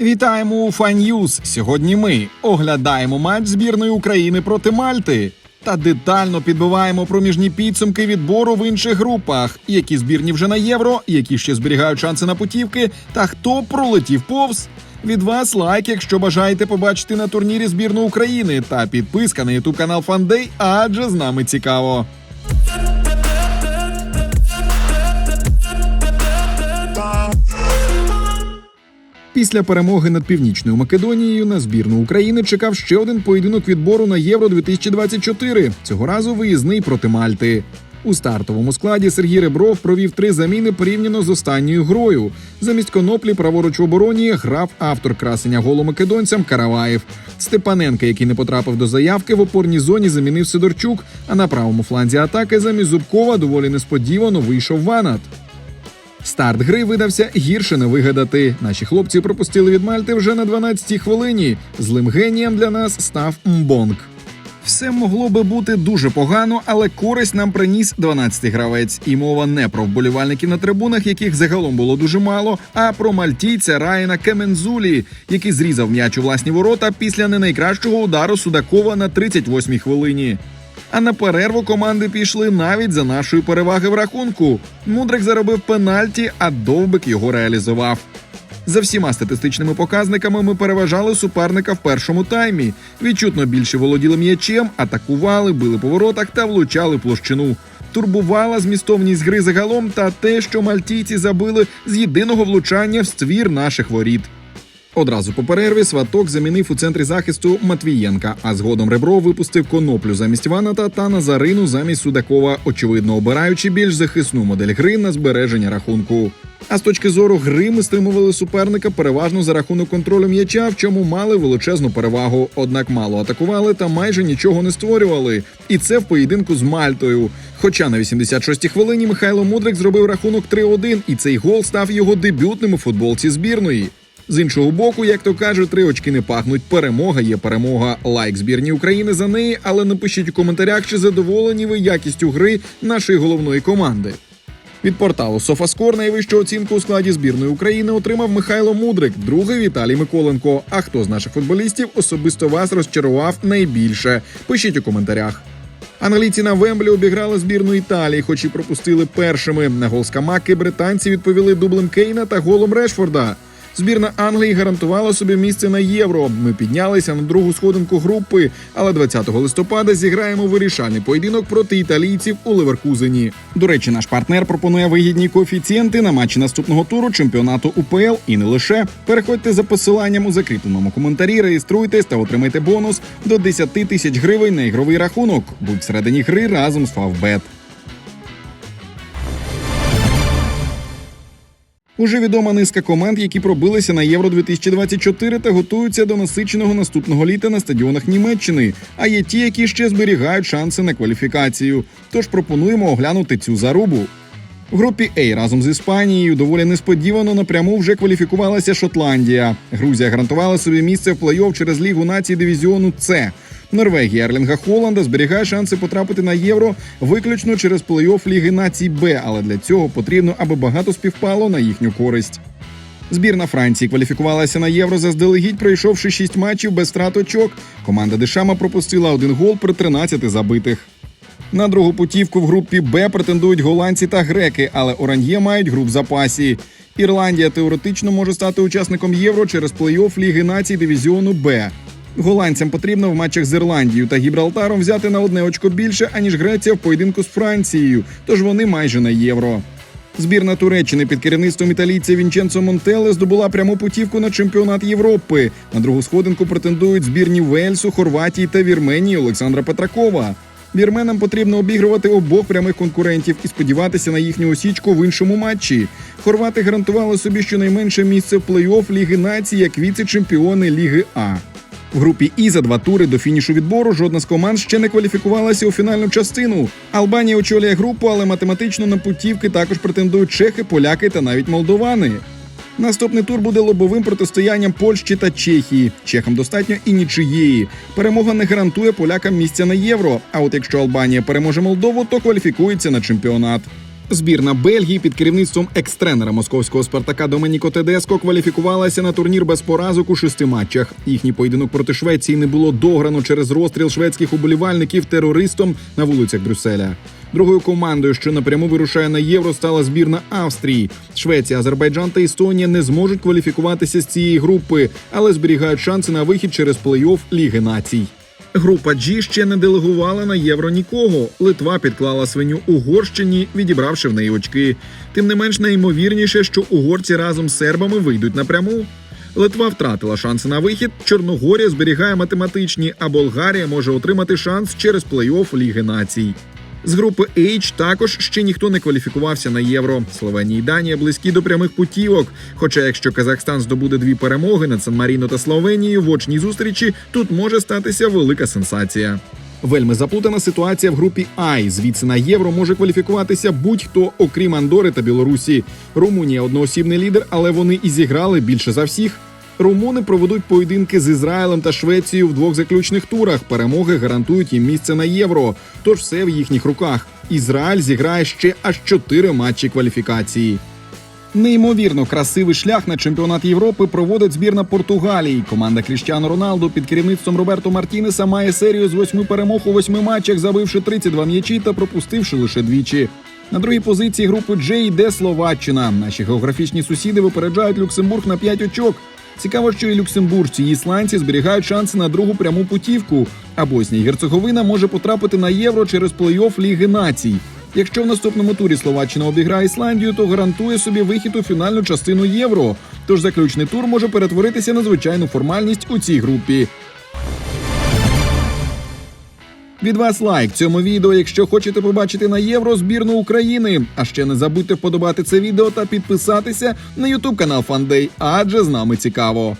Вітаємо у Фан'юз. Сьогодні ми оглядаємо матч збірної України проти Мальти та детально підбиваємо проміжні підсумки відбору в інших групах, які збірні вже на євро, які ще зберігають шанси на путівки, та хто пролетів повз. Від вас лайк, якщо бажаєте побачити на турнірі збірну України, та підписка на ютуб канал Фандей, адже з нами цікаво. Після перемоги над північною Македонією на збірну України чекав ще один поєдинок відбору на Євро 2024 Цього разу виїзний проти Мальти. У стартовому складі Сергій Ребров провів три заміни порівняно з останньою грою. Замість коноплі праворуч в обороні грав автор красення голу македонцям Караваєв. Степаненка, який не потрапив до заявки, в опорній зоні замінив Сидорчук. А на правому фланзі атаки замість Зубкова доволі несподівано вийшов Ванат. Старт гри видався гірше не вигадати. Наші хлопці пропустили від Мальти вже на 12-й хвилині. Злим генієм для нас став Мбонг. Все могло би бути дуже погано, але користь нам приніс 12-й гравець. І мова не про вболівальників на трибунах, яких загалом було дуже мало, а про мальтійця Райана Камензулі, який зрізав м'яч у власні ворота після не найкращого удару Судакова на 38-й хвилині. А на перерву команди пішли навіть за нашої переваги в рахунку. Мудрик заробив пенальті, а довбик його реалізував. За всіма статистичними показниками ми переважали суперника в першому таймі. Відчутно більше володіли м'ячем, атакували, били по воротах та влучали площину. Турбувала змістовність гри загалом та те, що мальтійці забили з єдиного влучання в ствір наших воріт. Одразу по перерві сваток замінив у центрі захисту Матвієнка, а згодом Ребро випустив коноплю замість Ваната та Назарину замість Судакова, очевидно обираючи більш захисну модель гри на збереження рахунку. А з точки зору гри ми стримували суперника переважно за рахунок контролю м'яча, в чому мали величезну перевагу. Однак мало атакували та майже нічого не створювали. І це в поєдинку з Мальтою. Хоча на 86-й хвилині Михайло Мудрик зробив рахунок 3-1, і цей гол став його дебютним у футболці збірної. З іншого боку, як то кажуть, три очки не пахнуть. Перемога є перемога. Лайк збірні України за неї, але напишіть у коментарях, чи задоволені ви якістю гри нашої головної команди. Від порталу Софаскор найвищу оцінку у складі збірної України отримав Михайло Мудрик, другий Віталій Миколенко. А хто з наших футболістів особисто вас розчарував найбільше? Пишіть у коментарях. Англійці на Вемблі обіграли збірну Італії, хоч і пропустили першими. На гол з Камаки британці відповіли дублем Кейна та голом Решфорда. Збірна Англії гарантувала собі місце на євро. Ми піднялися на другу сходинку групи, але 20 листопада зіграємо вирішальний поєдинок проти італійців у Леверкузені. До речі, наш партнер пропонує вигідні коефіцієнти на матчі наступного туру чемпіонату УПЛ і не лише. Переходьте за посиланням у закріпленому коментарі, реєструйтесь та отримайте бонус до 10 тисяч гривень на ігровий рахунок. Будь всередині гри разом з Фавбет. Уже відома низка команд, які пробилися на Євро 2024 та готуються до насиченого наступного літа на стадіонах Німеччини. А є ті, які ще зберігають шанси на кваліфікацію. Тож пропонуємо оглянути цю зарубу. В групі А разом з Іспанією доволі несподівано напряму вже кваліфікувалася Шотландія. Грузія гарантувала собі місце в плей-офф через Лігу націй дивізіону С. Норвегія Ерлінга Холланда зберігає шанси потрапити на євро виключно через плей-офф Ліги націй Б, але для цього потрібно, аби багато співпало на їхню користь. Збірна Франції кваліфікувалася на євро заздалегідь, пройшовши 6 матчів без страт очок. Команда Дешама пропустила один гол при 13 забитих. На другу путівку в групі Б претендують голландці та греки, але Оран'є мають груп запасі. Ірландія теоретично може стати учасником євро через плей-офф Ліги націй дивізіону Б. Голландцям потрібно в матчах з Ірландією та Гібралтаром взяти на одне очко більше, аніж Греція в поєдинку з Францією, тож вони майже на євро. Збірна Туреччини під керівництвом італійця Вінченцо Монтеле здобула пряму путівку на чемпіонат Європи. На другу сходинку претендують збірні Вельсу, Хорватії та Вірменії Олександра Петракова. Вірменам потрібно обігрувати обох прямих конкурентів і сподіватися на їхню осічку в іншому матчі. Хорвати гарантували собі щонайменше місце в плей-офф Ліги націй як віце-чемпіони Ліги А. В групі І за два тури до фінішу відбору жодна з команд ще не кваліфікувалася у фінальну частину. Албанія очолює групу, але математично на путівки також претендують чехи, поляки та навіть молдовани. Наступний тур буде лобовим протистоянням Польщі та Чехії. Чехам достатньо і нічиєї. Перемога не гарантує полякам місця на євро. А от якщо Албанія переможе Молдову, то кваліфікується на чемпіонат. Збірна Бельгії під керівництвом екс-тренера московського Спартака Доменіко Тедеско кваліфікувалася на турнір без поразок у шести матчах. Їхній поєдинок проти Швеції не було дограно через розстріл шведських уболівальників терористом на вулицях Брюсселя. Другою командою, що напряму вирушає на євро, стала збірна Австрії. Швеція, Азербайджан та Естонія не зможуть кваліфікуватися з цієї групи, але зберігають шанси на вихід через плей-офф Ліги націй. Група G ще не делегувала на євро нікого. Литва підклала свиню Угорщині, відібравши в неї очки. Тим не менш найімовірніше, що угорці разом з сербами вийдуть напряму. Литва втратила шанси на вихід. Чорногорія зберігає математичні, а Болгарія може отримати шанс через плей-офф Ліги націй. З групи H також ще ніхто не кваліфікувався на євро. Словенія і Данія близькі до прямих путівок. Хоча, якщо Казахстан здобуде дві перемоги над Сан-Маріно та Словенією в очній зустрічі, тут може статися велика сенсація. Вельми заплутана ситуація в групі I. Звідси на євро може кваліфікуватися будь-хто, окрім Андори та Білорусі. Румунія одноосібний лідер, але вони і зіграли більше за всіх. Румуни проведуть поєдинки з Ізраїлем та Швецією в двох заключних турах. Перемоги гарантують їм місце на євро. Тож все в їхніх руках. Ізраїль зіграє ще аж чотири матчі кваліфікації. Неймовірно красивий шлях на чемпіонат Європи проводить збірна Португалії. Команда Кріштіану Роналду під керівництвом Роберто Мартінеса має серію з восьми перемог у восьми матчах, забивши 32 м'ячі та пропустивши лише двічі. На другій позиції групи Джей йде Словаччина. Наші географічні сусіди випереджають Люксембург на 5 очок. Цікаво, що і люксембуржці, і ісландці зберігають шанси на другу пряму путівку. А Боснія і Герцеговина може потрапити на євро через плей-офф Ліги націй. Якщо в наступному турі Словаччина обіграє Ісландію, то гарантує собі вихід у фінальну частину євро. Тож заключний тур може перетворитися на звичайну формальність у цій групі. Від вас лайк цьому відео, якщо хочете побачити на євро збірну України. А ще не забудьте вподобати це відео та підписатися на Ютуб канал Фандей, адже з нами цікаво.